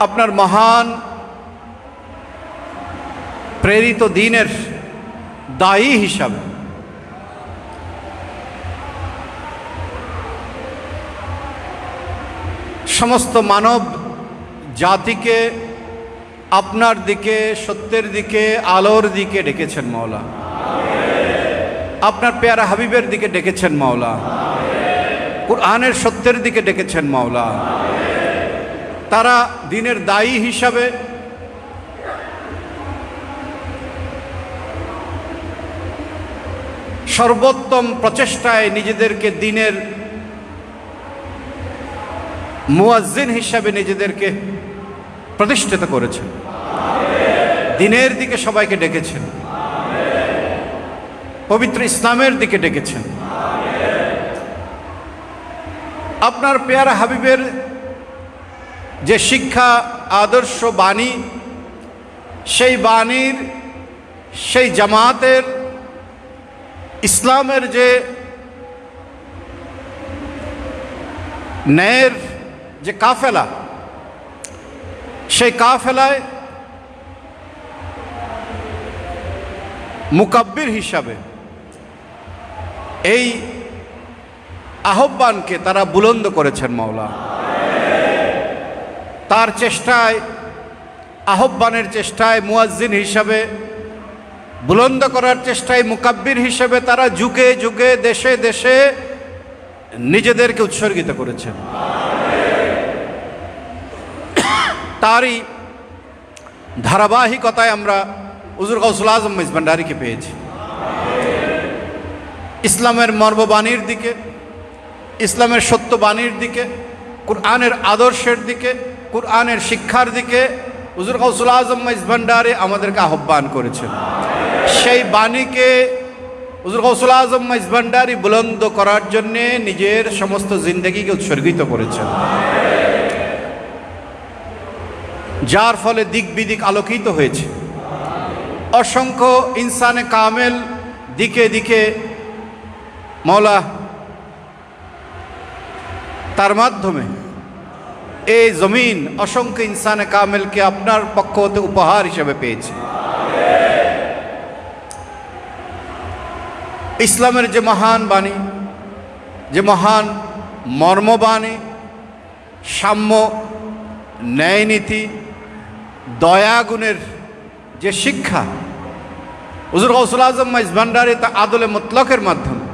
আপনার মহান প্রেরিত দিনের দায়ী হিসাবে। সমস্ত মানব জাতিকে আপনার দিকে, সত্যের দিকে, আলোর দিকে ডেকেছেন মাওলা। আপনার পেয়ারা হাবিবের দিকে ডেকেছেন মাওলা। কোরআনের সত্যের দিকে ডেকেছেন মাওলা। তারা দিনের দায়ী হিসাবে সর্বোত্তম প্রচেষ্টায় নিজেদেরকে দিনের মুয়াজ্জিন হিসাবে নিজেদেরকে প্রতিষ্ঠিত করেছেন। দিনের দিকে সবাইকে ডেকেছেন। পবিত্র ইসলামের দিকে ডেকেছেন। আপনার পেয়ারা হাবিবের যে শিক্ষা আদর্শ বাণী, সেই বাণীর, সেই জামাতের, ইসলামের যে ন্যায়ের যে কাফেলা, সেই কাফেলায় মুকাব্বির হিসাবে এই আহ্বানকে তারা বুলন্দ করেছেন মাওলা তার চেষ্টায়, আহ্বানের চেষ্টায় মুয়াজ্জিন হিসাবে, বুলন্দ করার চেষ্টায় মুকাব্বির হিসেবে তারা যুগে যুগে, দেশে দেশে নিজেদেরকে উৎসর্গিত করেছেন। তারই ধারাবাহিকতায় আমরা উজুর গৌসুল আজম মিসবান্ডারিকে পেয়েছি। ইসলামের মর্মবাণীর দিকে, ইসলামের সত্যবাণীর দিকে, কোরআনের আদর্শের দিকে কোরআনের শিক্ষার দিকে উজুর গৌসুল আজম মিসবান্ডারে আমাদেরকে আহ্বান করেছেন। সেই বাণীকে হুজুর গৌসুল আজম মাইজভান্ডারি বুলন্দ করার জন্যে নিজের সমস্ত জিন্দগিকে উৎসর্গিত করেছেন। যার ফলে দিক বিদিক আলোকিত হয়েছে। অসংখ্য ইনসানে কামেল দিকে দিকে মৌলা তার মাধ্যমে এই জমিন অসংখ্য ইনসানে কামেলকে আপনার পক্ষ হতে উপহার হিসেবে পেয়েছে। ইসলামের যে মহান বাণী, যে মহান মর্মবাণী, সাম্য ন্যায়নীতি, দয়াগুণের যে শিক্ষা, হুজুর গৌসুল আজম মাইজ তা আদলে মতলকের মাধ্যমে,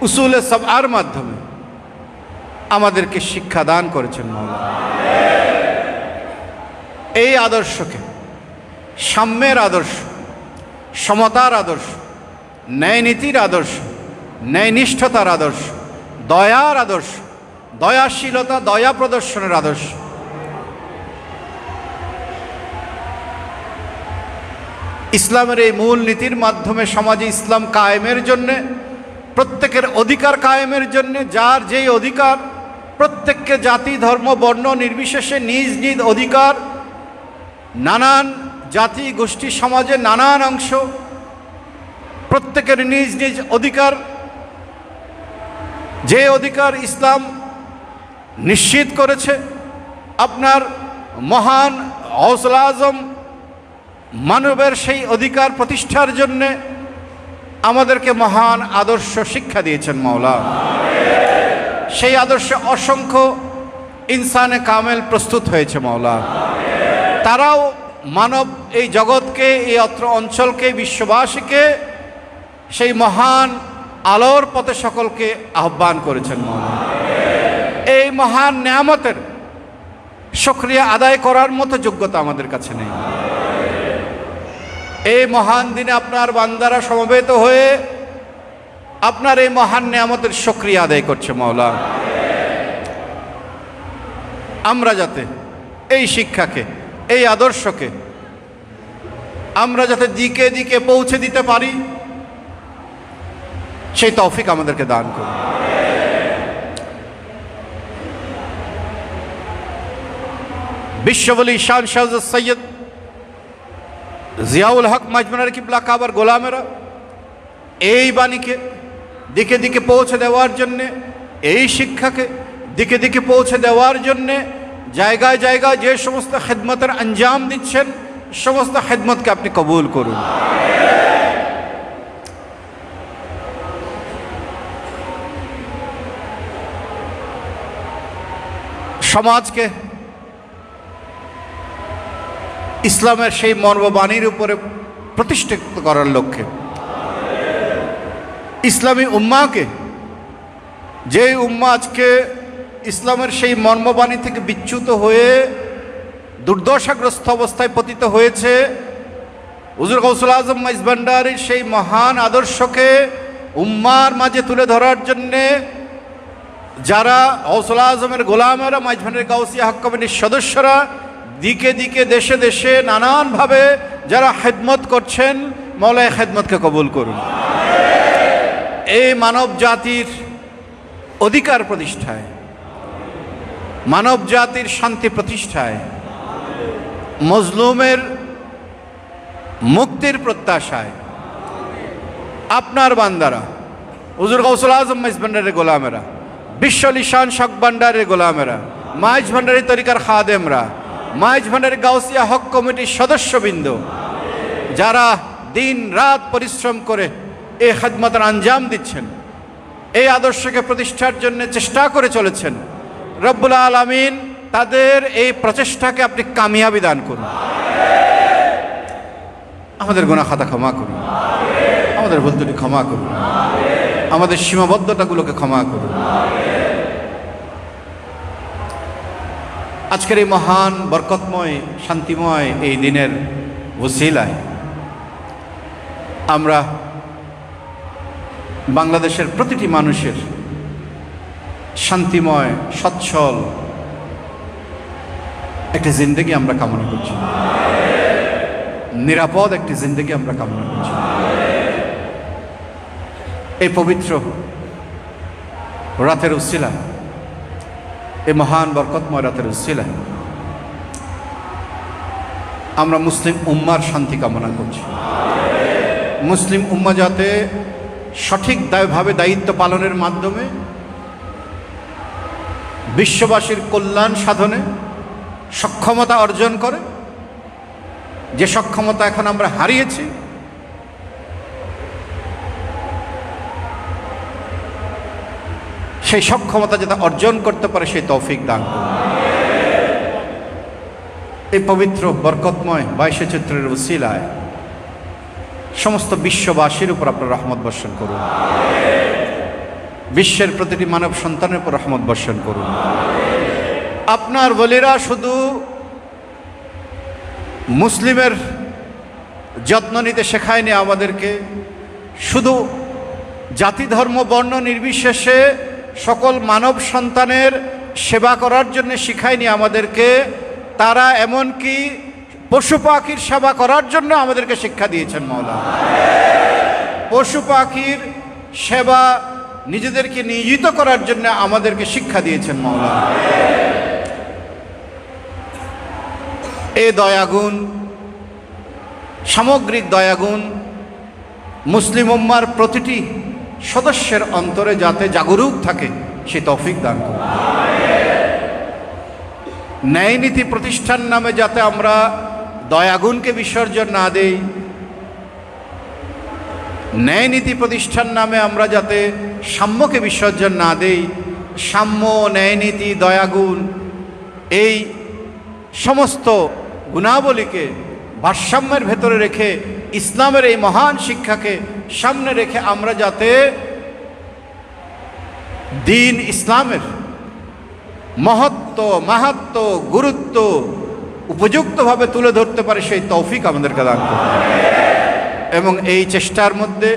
উসুলে সবার মাধ্যমে আমাদেরকে শিক্ষা দান করেছেন মৌলা এই আদর্শকে, সাম্যের আদর্শ, সমতার আদর্শ ন্যায়নীতির আদর্শ ন্যায়নিষ্ঠতার আদর্শ, দয়ার আদর্শ, দয়াশীলতা, দয়া প্রদর্শনের আদর্শ। ইসলামের এই মূল নীতির মাধ্যমে সমাজে ইসলাম কায়েমের জন্যে, প্রত্যেকের অধিকার কায়েমের জন্যে, যার যেই অধিকার প্রত্যেককে জাতি, ধর্ম, বর্ণ নির্বিশেষে নিজ নিজ অধিকার, নানান জাতি, গোষ্ঠী, সমাজে নানান অংশ, প্রত্যেকের নিজ নিজ অধিকার। যে অধিকার ইসলাম নিশ্চিত করেছে, আপনার মহান হৌসলা আজম মানবের সেই অধিকার প্রতিষ্ঠার জন্যে আমাদেরকে মহান আদর্শ শিক্ষা দিয়েছেন মাওলা। সেই আদর্শে অসংখ্য ইনসানে কামেল প্রস্তুত হয়েছে মাওলা। তারাও মানব এই জগৎকে, এই অত্র অঞ্চলকে, বিশ্ববাসীকে সেই মহান আলোর পথে সকলকে আহ্বান করেছেন মহান এই মহান নিয়ামতের সক্রিয়া আদায় করার মতো যোগ্যতা আমাদের কাছে নেই। এই মহান দিনে আপনার বান্দারা সমবেত হয়ে আপনার এই মহান নিয়ামতের সক্রিয়া আদায় করছে মাওলা। আমরা যাতে এই শিক্ষাকে, এই আদর্শকে, আমরা যাতে দিকে দিকে পৌঁছে দিতে পারি, সেই তৌফিক আমাদেরকে দান করুন। বিশ্ববলী শান শাহ সৈয়দ জিয়াউল হক মাজমানার কিবলা কাবার গোলামেরা, এই বাণীকে দিকে দিকে পৌঁছে দেওয়ার জন্যে, এই শিক্ষাকে দিকে দিকে পৌঁছে দেওয়ার জন্যে জায়গায় জায়গায় যে সমস্ত খেদমতের আঞ্জাম দিচ্ছেন, সমস্ত খেদমতকে আপনি কবুল করুন। সমাজকে ইসলামের সেই মর্মবাণীর উপরে প্রতিষ্ঠিত করার লক্ষ্যে ইসলামী উম্মাকে যে উম্মা আজকে ইসলামের সেই মর্মবাণী থেকে বিচ্যুত হয়ে দুর্দশাগ্রস্ত অবস্থায় পতিত হয়েছে, হুজুর গৌসুল আজম মাইজ ভান্ডারির সেই মহান আদর্শকে উম্মার মাঝে তুলে ধরার জন্যে যারা গৌসুল আজমের গোলামেরা, মাইজ ভান্ডারি হক কমিটির সদস্যরা দিকে দিকে, দেশে দেশে নানানভাবে যারা খেদমত করছেন, মৌলায় খেদমতকে কবুল করুন। এই মানব জাতির অধিকার প্রতিষ্ঠায়, মানব জাতির শান্তি প্রতিষ্ঠায়, মজলুমের মুক্তির প্রত্যাশায়, আপনার বান্দারা, হুজুর গৌসুল আজম, মাইজ ভান্ডারের গোলামেরা, বিশ্ব লিশান শক ভান্ডারের গোলামেরা, মাইজ ভান্ডারি তরিকার খাদেমরা, মাইজ ভান্ডারি গাউসিয়া হক কমিটির সদস্যবৃন্দ, যারা দিন রাত পরিশ্রম করে এই খেদমতের আঞ্জাম দিচ্ছেন। এই আদর্শকে প্রতিষ্ঠার জন্য চেষ্টা করে চলেছেন। রব্বুল আলমিন তাদের এই প্রচেষ্টাকে আপনি কামিয়াবি দান করুন। আমাদের গোনা খাতা ক্ষমা করুন। আমাদের ভুলতুটি ক্ষমা করুন। আমাদের সীমাবদ্ধতাগুলোকে ক্ষমা করুন। আজকের এই মহান বরকতময় শান্তিময় এই দিনের ওসিলায় আমরা বাংলাদেশের প্রতিটি মানুষের শান্তিময়, সচ্ছল একটি জিন্দগি আমরা কামনা করছি। নিরাপদ একটি জিন্দগি আমরা কামনা করছি। এই পবিত্র রাতের উসিলা, এই মহান বরকতময় রাতের উসিলা, আমরা মুসলিম উম্মার শান্তি কামনা করছি। মুসলিম উম্মা যাতে সঠিক দায়ভাবে দায়িত্ব পালনের মাধ্যমে বিশ্ববাসীর কল্যাণ সাধনে সক্ষমতা অর্জন করে। যে সক্ষমতা এখন আমরা হারিয়েছি, সেই সক্ষমতা যাতে অর্জন করতে পারে, সেই তৌফিক দান এই পবিত্র, বরকতময় বাইশে চিত্রের উসিলায় সমস্ত বিশ্ববাসীর উপর আপনার রহমত বর্ষণ করুন। বিশ্বের প্রতিটি মানব সন্তানের উপর রহমত বর্ষণ করুন। আপনার বলিরা শুধু মুসলিমের যত্ন নিতে শেখায়নি আমাদেরকে, শুধু জাতি, ধর্ম, বর্ণ নির্বিশেষে সকল মানব সন্তানের সেবা করার জন্য শিখায়নি আমাদেরকে, তারা এমনকি পশু পাখির সেবা করার জন্য আমাদেরকে শিক্ষা দিয়েছেন মৌলা পশু পাখির সেবা নিজেদেরকে নিয়োজিত করার জন্য আমাদেরকে শিক্ষা দিয়েছেন মৌলা এ দয়াগুণ, সামগ্রিক দয়াগুণ, মুসলিম উম্মার প্রতিটি সদস্যের অন্তরে যাতে জাগরুক থাকে, সে তৌফিক দান করুন। ন্যায় নীতি প্রতিষ্ঠান নামে যাতে আমরা দয়াগুণকে বিসর্জন না দেই। ন্যায় নীতি প্রতিষ্ঠান নামে আমরা যাতে সাম্যকে বিসর্জন না দেই। সাম্য, ন্যায় নীতি, দয়াগুণ এই সমস্ত গুণাবলীকে ভারসাম্যের ভেতরে রেখে, ইসলামের এই মহান শিক্ষাকে সামনে রেখে আমরা যাতে দিন ইসলামের মহত্ব, মাহাত্ম, গুরুত্ব উপযুক্তভাবে তুলে ধরতে পারে সেই তৌফিক আমাদেরকে দান করুন। এবং এই চেষ্টার মধ্যে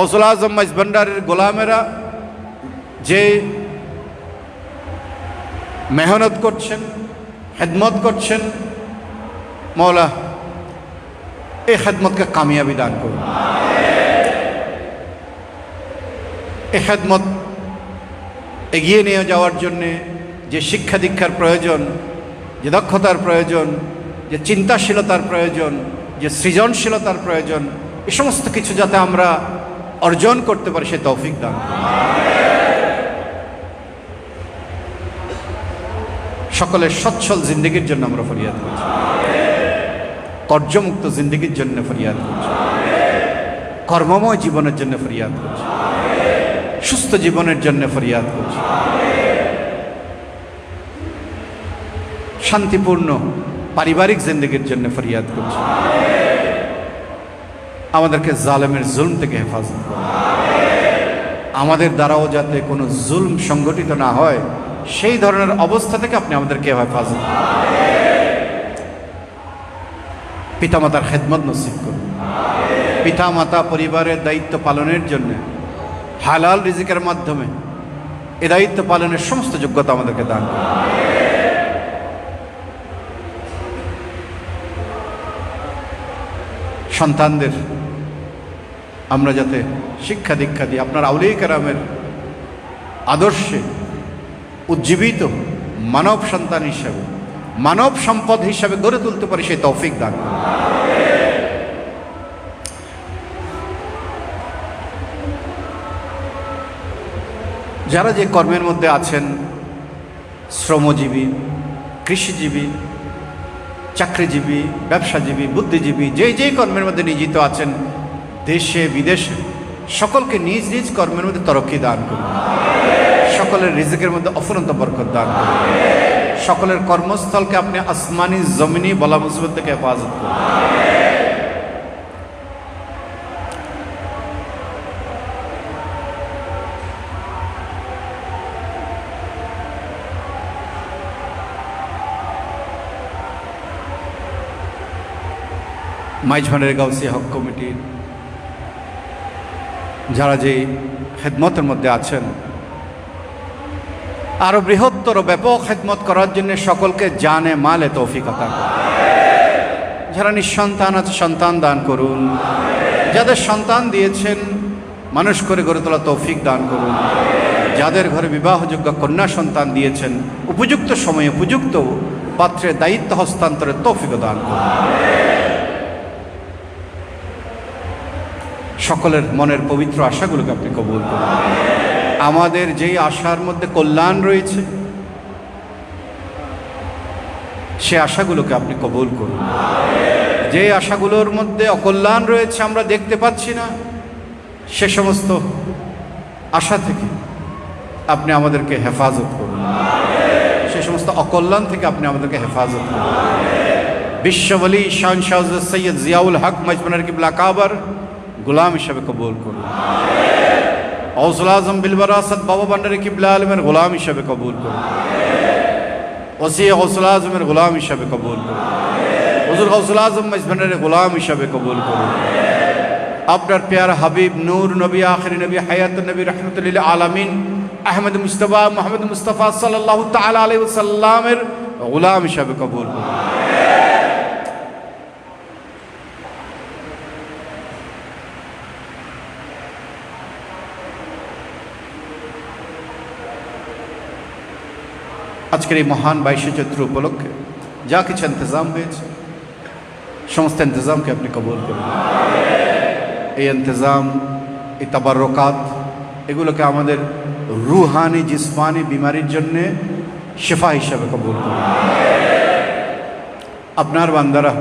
অজল আজম মাইজ ভান্ডারের গোলামেরা যে মেহনত করছেন, খেদমত করছেন মৌলা এই খেদমতকে কামিয়াবি দান করুন। এই খেদমত এগিয়ে নিয়ে যাওয়ার জন্যে যে শিক্ষা দীক্ষার প্রয়োজন যে দক্ষতার প্রয়োজন, যে চিন্তাশীলতার প্রয়োজন, যে সৃজনশীলতার প্রয়োজন, এ সমস্ত কিছু যাতে আমরা অর্জন করতে পারি, সে তৌফিক দান সকলের সচ্ছল জিন্দগির জন্য আমরা ফরিয়াদ করছি। কর্জমুক্ত জিন্দগির জন্য ফরিয়াদ করছি। কর্মময় জীবনের জন্য ফরিয়াদ করছি। সুস্থ জীবনের জন্য ফরিয়াদ করছি। শান্তিপূর্ণ পারিবারিক জিন্দগির জন্য ফরিয়াদ করছি। আমাদেরকে জালেমের জুলম থেকে হেফাজত আমাদের দ্বারাও যাতে কোনো জুলম সংগঠিত না হয়, সেই ধরনের অবস্থা থেকে আপনি আমাদেরকে হেফাজত পিতামাতার খেদমত নসিব করুন। পিতা মাতা পরিবারের দায়িত্ব পালনের জন্য, হালাল রিজিকের মাধ্যমে এ দায়িত্ব পালনের সমস্ত যোগ্যতা আমাদেরকে দান করুন। সন্তানদের আমরা যাতে শিক্ষা দীক্ষা দিই আপনার আউলিয়া কেরামের আদর্শে উজ্জীবিত মানব সন্তান হিসাবে, মানব সম্পদ হিসাবে গড়ে তুলতে পারি সেই তৌফিক দান। যারা যে কর্মের মধ্যে আছেন, শ্রমজীবী, কৃষিজীবী চাকরিজীবী, ব্যবসাজীবী, বুদ্ধিজীবী যে যেই কর্মের মধ্যে নিয়োজিত আছেন, দেশে, বিদেশে, সকলকে নিজ নিজ কর্মের মধ্যে তরক্কি দান করুন। সকলের রিজিকের মধ্যে অফুরন্ত বরকত দান করুন। সকলের কর্মস্থলকে আপনি আসমানি, জমিনি, বলা মুসিবত থেকে হেফাজত করুন। মাইঝনের গাউসি হক কমিটির যারা যে খেদমতের মধ্যে আছেন, আরও বৃহত্তর ব্যাপক খেদমত করার জন্য সকলকে জানে, মালে তৌফিকতা যারা নিঃসন্তান আছে, সন্তান দান করুন। যাদের সন্তান দিয়েছেন, মানুষ করে গড়ে তোলা তৌফিক দান করুন। যাদের ঘরে বিবাহযোগ্য কন্যা সন্তান দিয়েছেন, উপযুক্ত সময়ে উপযুক্ত পাত্রের দায়িত্ব হস্তান্তরের তৌফিক দান করুন। সকলের মনের পবিত্র আশাগুলোকে আপনি কবুল করুন। আমাদের যেই আশার মধ্যে কল্যাণ রয়েছে, সে আশাগুলোকে আপনি কবুল করুন। যে আশাগুলোর মধ্যে অকল্যাণ রয়েছে আমরা দেখতে পাচ্ছি না, সে সমস্ত আশা থেকে আপনি আমাদেরকে হেফাজত করুন। সে সমস্ত অকল্যাণ থেকে আপনি আমাদেরকে হেফাজত করুন। বিশ্ববলী শাহ সৈয়দ জিয়াউল হক, মজমনার কিবলা কাবার গোলাম হিসাবে কবুল করুন। হৌসুল আজম বিলবরাসত বাবা ভান্ডারি কিবলা আলমের গোলাম হিসাবে কবুল করুন। ওসি হৌসুল আজমের গোলাম হিসাবে কবুল করুন। হজুর হৌসুল আজম মজমনারের গোলাম হিসাবে কবুল করুন। আপনার পেয়ার হাবিব নূর নবী, আখরি নবী হায়াত নবী রহমতুল্লাহ আলমিন, আহমদ মুস্তফা মোহাম্মদ মুস্তফা সাল্লাহ তালা আলাই সাল্লামের গোলাম হিসাবে কবুল করুন। আজকের এই মহান বাইশে চৈত্র উপলক্ষে যা কিছু ইন্তজাম হয়েছে, সমস্ত ইন্তজামকে আপনি কবুল করুন। এই ইন্তজাম, এই তাবারকাত, এগুলোকে আমাদের রুহানি, জিসমানি বিমারির জন্যে শেফা হিসাবে কবুল করুন। আপনার বান্দারা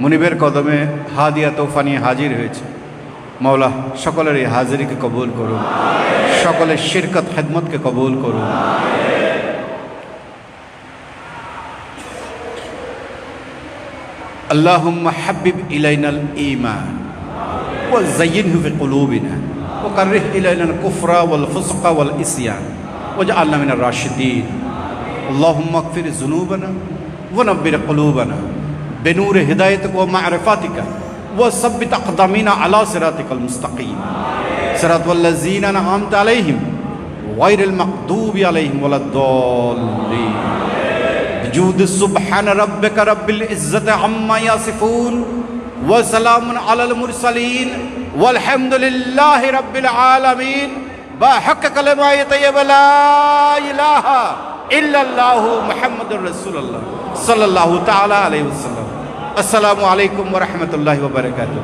মুনিবের কদমে হাদিয়া তোফা নিয়ে হাজির হয়েছে। মৌলা সকলের এই হাজিরিকে কবুল করুন। সকলের শিরকত, খেদমতকে কবুল করুন। اللهم حبب إلينا الإيمان وزينه في قلوبنا وكره إلينا الكفر والفسق والإسيان واجعلنا من الراشدين. اللهم اغفر ذنوبنا ونبر قلوبنا بنور هدايتك ومعرفتك وثبت أقدامنا على صراطك المستقيم. صراط الذين أنعمت عليهم غير المغضوب عليهم ولا الضالين. بجود سبحان ربك رب العزة عما يصفون وسلام على المرسلين والحمد لله رب العالمين بحق كلمة طيب لا إله إلا الله محمد رسول الله صلى الله تعالى عليه وسلم السلام عليكم ورحمة الله وبركاته